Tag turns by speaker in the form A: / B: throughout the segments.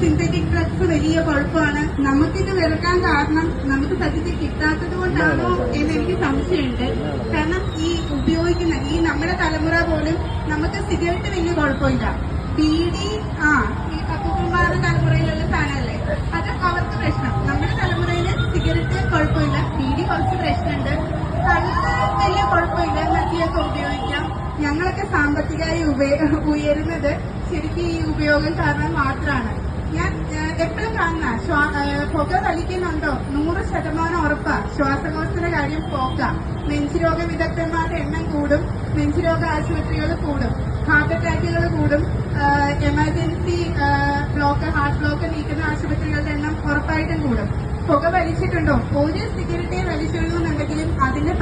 A: Synthetic drugs വലിയ കുഴപ്പമാണ്. നമുക്കിത് വെറുക്കാൻ കാരണം നമുക്ക് സത്യത്തിൽ കിട്ടാത്തത് കൊണ്ടാണോ എന്ന് എനിക്ക് സംശയമുണ്ട്. കാരണം ഈ ഉപയോഗിക്കുന്ന ഈ നമ്മുടെ തലമുറ പോലും നമുക്ക് സിഗരറ്റ് വലിയ കുഴപ്പമില്ല. ബീഡി ആ ഈ അപ്പുക്കുമാരുടെ തലമുറയിലുള്ള സാധനമല്ലേ? അത് അവർക്ക് പ്രശ്നം. നമ്മുടെ തലമുറയിൽ സിഗരറ്റ് കുഴപ്പമില്ല. ബീഡി കുറച്ച് പ്രശ്നമുണ്ട്. കള്ള് വലിയ കുഴപ്പമില്ല. മദ്യമൊക്കെ ഉപയോഗിക്കാം. ഞങ്ങളൊക്കെ സാമ്പത്തികമായി ഉയരുന്നത് ശരിക്കും ഈ ഉപയോഗം കാരണം മാത്രമാണ് ഞാൻ എപ്പോഴും കാണുന്ന പുക വലിക്കുന്നുണ്ടോ നൂറ് ശതമാനം ഉറപ്പാ. ശ്വാസകോശത്തിന്റെ കാര്യം പോക്ക. നെഞ്ചുരോഗ വിദഗ്ധന്മാരുടെ എണ്ണം കൂടും. നെഞ്ചുരോഗ ആശുപത്രികൾ കൂടും. ഹാർട്ട് അറ്റാക്കുകൾ കൂടും. എമർജൻസി ബ്ലോക്ക് ഹാർട്ട് ബ്ലോക്ക് നീക്കുന്ന ആശുപത്രികളുടെ എണ്ണം ഉറപ്പായിട്ടും കൂടും. പുക വലിച്ചിട്ടുണ്ടോ? ഒരു സിഗരറ്റെ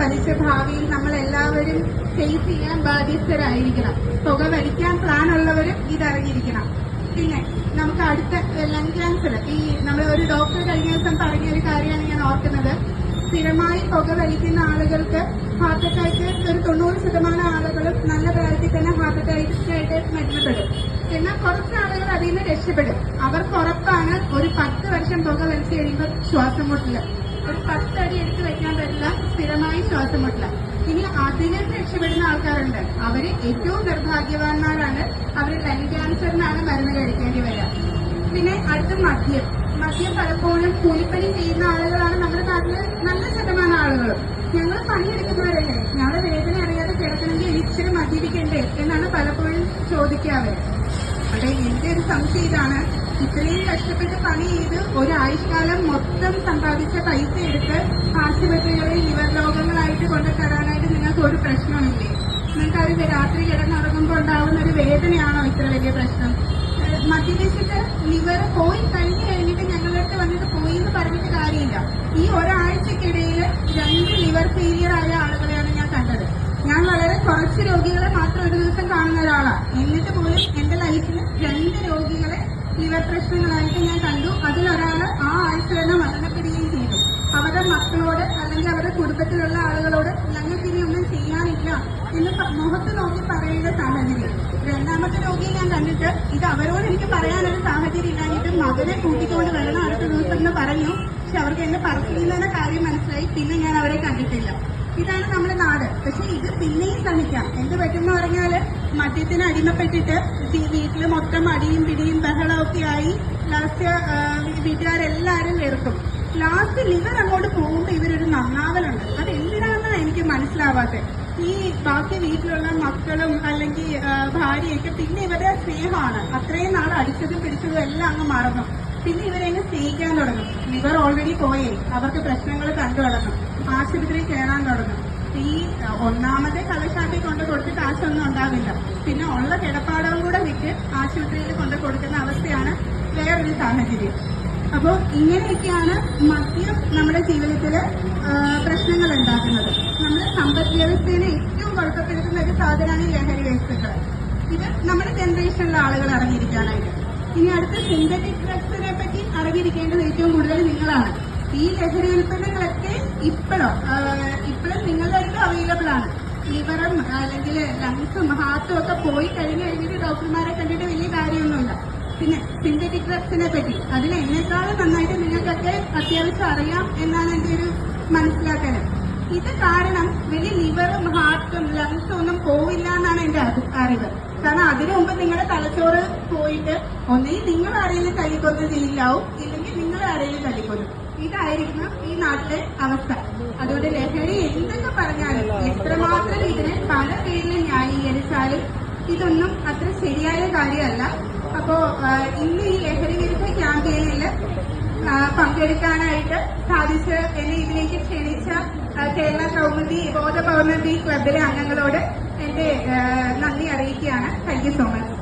A: അതിന്റെ ഭാവിയിൽ നമ്മൾ എല്ലാവരും ഫേസ് ചെയ്യാൻ ബാധ്യസ്ഥരായിരിക്കണം. തുക വലിക്കാൻ പ്ലാൻ ഉള്ളവരും ഇതറിഞ്ഞിരിക്കണം. പിന്നെ നമുക്ക് അടുത്ത ലങ് ക്യാൻസർ ഈ നമ്മൾ ഒരു ഡോക്ടർ കഴിഞ്ഞ ദിവസം പറഞ്ഞ ഒരു കാര്യമാണ് ഞാൻ ഓർക്കുന്നത്. സ്ഥിരമായി തുക വലിക്കുന്ന ആളുകൾക്ക് ഹാർട്ട് അറ്റാക്ക് ഒരു തൊണ്ണൂറ് ശതമാനം ആളുകളും നല്ല പ്രായത്തിൽ തന്നെ ഹാർട്ട് അറ്റാക്കായിട്ട് മരണപ്പെടും. എന്നാൽ കുറച്ച് ആളുകൾ അതിൽ നിന്ന് രക്ഷപ്പെടും. അവർക്ക് ഉറപ്പാണ് ഒരു പത്ത് വർഷം തുക വലിച്ചു കഴിയുമ്പോൾ ശ്വാസം മുട്ടില്ല ഒരു പത്ത് അടി എടുത്ത് വെക്കാൻ പറ്റില്ല സ്ഥിരമായി ശ്വാസം മുട്ടില്ല ഇനി അതിനെ രക്ഷപ്പെടുന്ന ആൾക്കാരുണ്ട്. അവർ ഏറ്റവും നിർഭാഗ്യവാന്മാരാണ് അവർ ലങ് ക്യാൻസറിനാണ് മരുന്ന് കഴിക്കേണ്ടി വരിക. പിന്നെ അടുത്ത മദ്യം. മദ്യം പലപ്പോഴും കൂലിപ്പണി ചെയ്യുന്ന ആളുകളാണ് നമ്മുടെ നാട്ടിൽ നല്ല ശതമാനം ആളുകളും. ഞങ്ങൾ പണിയെടുക്കുന്നവരല്ലേ? ഞങ്ങളുടെ വേദന അറിയാതെ കിടക്കണമെങ്കിൽ ഇച്ചിരി മദ്യപിക്കണ്ടേ? എന്നാണ് പലപ്പോഴും ചോദിക്കാറ്. അവിടെ എന്റെ ഒരു സംശയം ഇതാണ്. ഇത്രയും കഷ്ടപ്പെട്ട് പണി ചെയ്ത് ഒരാഴ്ചക്കാലം മൊത്തം സമ്പാദിച്ച പൈസ എടുത്ത് ആശുപത്രികളിൽ ഇവർ രോഗങ്ങളായിട്ട് കൊണ്ടു തരാനായിട്ട് നിങ്ങൾക്ക് ഒരു പ്രശ്നമില്ലേ നിങ്ങൾക്ക് അത് രാത്രി കിടന്നുറങ്ങുമ്പോൾ ഉണ്ടാവുന്ന ഒരു വേദനയാണോ ഇത്ര വലിയ പ്രശ്നം? മധ്യദേശത്ത് ലിവർ പോയി കഴിഞ്ഞു കഴിഞ്ഞിട്ട് ഞങ്ങളുടെ അടുത്ത് വന്നിട്ട് പോയി എന്ന് പറഞ്ഞിട്ട് കാര്യമില്ല. ഈ ഒരാഴ്ചക്കിടയിൽ രണ്ട് ലിവർ ഫെയിലിയർ ആയ ആളുകളെയാണ് ഞാൻ കണ്ടത്. ഞാൻ വളരെ കുറച്ച് രോഗികളെ മാത്രം ഒരു ദിവസം കാണുന്ന ഒരാളാണ് എന്നിട്ട് പോലും എന്റെ ലൈഫിൽ രണ്ട് രോഗികളെ ലിവർ പ്രശ്നങ്ങളായിട്ട് ഞാൻ കണ്ടു. അതിലൊരാൾ ആ ആഴ്ച തന്നെ മരണപ്പെടുകയും ചെയ്തു. അവരുടെ മക്കളോട് അല്ലെങ്കിൽ അവരുടെ കുടുംബത്തിലുള്ള ആളുകളോട് ഞങ്ങൾക്ക് ഇനി ഒന്നും ചെയ്യാനില്ല എന്ന് മുഖത്ത് നോക്കി പറയേണ്ട സാഹചര്യം. രണ്ടാമത്തെ രോഗിയെ ഞാൻ കണ്ടിട്ട് ഇത് അവരോട് എനിക്ക് പറയാനൊരു സാഹചര്യം ഇല്ലാഞ്ഞിട്ട് മകനെ കൂട്ടിക്കൊണ്ട് വരണം അടുത്ത ദിവസം എന്ന് പറഞ്ഞു. പക്ഷെ അവർക്ക് എന്നെ പറഞ്ഞില്ലെന്ന കാര്യം മനസ്സിലായി. പിന്നെ ഞാൻ അവരെ കണ്ടിട്ടില്ല. ഇതാണ് നമ്മുടെ നാട്. പക്ഷെ ഇത് പിന്നെയും ശ്രമിക്കാം എന്ത് പറ്റുമെന്ന് പറഞ്ഞാൽ മദ്യത്തിന് അടിമപ്പെട്ടിട്ട് വീട്ടിൽ മൊത്തം അടിയും പിടിയും ആയി ലാസ്റ്റ് വീട്ടുകാരെല്ലാരും വെറുക്കും ലാസ്റ്റ് ലിവർ അങ്ങോട്ട് പോകുമ്പോൾ ഇവരൊരു നന്നാവലുണ്ട് അത് എന്തിനാണെന്ന് എനിക്ക് മനസ്സിലാവാത്തത് ഈ ബാക്കി വീട്ടിലുള്ള മക്കളും അല്ലെങ്കിൽ ഭാര്യയൊക്കെ പിന്നെ ഇവരുടെ സ്നേഹമാണ്. അത്രയും നാൾ അടിച്ചതും പിടിച്ചതും എല്ലാം അങ്ങ് മറന്നു. പിന്നെ ഇവരെന്നെ സ്നേഹിക്കാൻ തുടങ്ങും. ഇവർ ഓൾറെഡി പോയേ. അവർക്ക് പ്രശ്നങ്ങൾ കണ്ടു തുടങ്ങും ആശുപത്രി കയറാൻ തുടങ്ങും. ഈ ഒന്നാമത്തെ കള്ളഷാപ്പിൽ കൊണ്ട് കൊടുത്തിട്ട് കാശൊന്നും ഉണ്ടാവില്ല. പിന്നെ ഉള്ള കിടപ്പാടവും കൂടെ വിറ്റ് ആശുപത്രിയിൽ കൊണ്ട് കൊടുക്കുന്ന അവസ്ഥയാണ് വേറൊരു സാഹചര്യം. അപ്പോൾ ഇങ്ങനെയൊക്കെയാണ് മദ്യം നമ്മുടെ ജീവിതത്തിൽ പ്രശ്നങ്ങൾ ഉണ്ടാക്കുന്നത്. നമ്മുടെ സമ്പദ് വ്യവസ്ഥയെ ഏറ്റവും കുഴപ്പപ്പെടുത്തുന്ന ഒരു സാധനമാണ് ഈ ലഹരി വസ്തുക്കൾ. ഇത് നമ്മുടെ ജനറേഷനിലെ ആളുകൾ അറിഞ്ഞിരിക്കാനായിട്ട്. ഇനി അടുത്ത സിന്തറ്റിക് ഡ്രഗ്സിനെ പറ്റി അറിഞ്ഞിരിക്കേണ്ടത് ഏറ്റവും കൂടുതൽ നിങ്ങളാണ്. ഈ ലഹരി ഉൽപ്പന്നങ്ങളൊക്കെ ഇപ്പോഴോ ഇപ്പോഴും നിങ്ങളുടെ അവൈലബിൾ ആണ് ലിവറും അല്ലെങ്കിൽ ലങ്സും ഹാർട്ടും ഒക്കെ പോയി കഴിഞ്ഞ് കഴിഞ്ഞിട്ട് ഡോക്ടർമാരെ കണ്ടിട്ട് വലിയ കാര്യമൊന്നുമില്ല. പിന്നെ സിന്തറ്റിക് ഡ്രഗ്സിനെ പറ്റി. അതിൽ എന്നെക്കാളും നന്നായിട്ട് നിങ്ങൾക്കൊക്കെ അത്യാവശ്യം അറിയാം എന്നാണ് എന്റെ ഒരു മനസ്സിലാക്കൽ. ഇത് കാരണം വലിയ ലിവറും ഹാർട്ടും ലങ്സും ഒന്നും പോവില്ല എന്നാണ് എന്റെ അറി- അറിവ്. കാരണം അതിനു മുമ്പ് നിങ്ങളുടെ തലച്ചോറ് പോയിട്ട് ഒന്നെങ്കിൽ നിങ്ങൾ ആരെങ്കിലും തല്ലിക്കൊന്ന് ചെയ്യില്ലാവും ഇല്ലെങ്കിൽ നിങ്ങൾ ആരെങ്കിലും തല്ലിക്കൊല്ലും ഇതായിരിക്കണം ഈ നാട്ടിലെ അവസ്ഥ. അതുകൊണ്ട് ലഹരി എന്തൊക്കെ പറഞ്ഞാലും എത്രമാത്രം ഇതിനെ പല പേരിൽ ന്യായീകരിച്ചാലും ഇതൊന്നും അത്ര ശരിയായ കാര്യമല്ല. അപ്പോ ഇന്ന് ഈ ലഹരി വിരുദ്ധ ക്യാമ്പയിനിൽ പങ്കെടുക്കാനായിട്ട് സാധിച്ച് എന്നെ ഇതിലേക്ക് ക്ഷണിച്ച കേരള കൗമുദി ബോധ പൗർണമി ക്ലബിലെ അംഗങ്ങളോട് എന്റെ നന്ദി അറിയിക്കുകയാണ്. Thank you so much.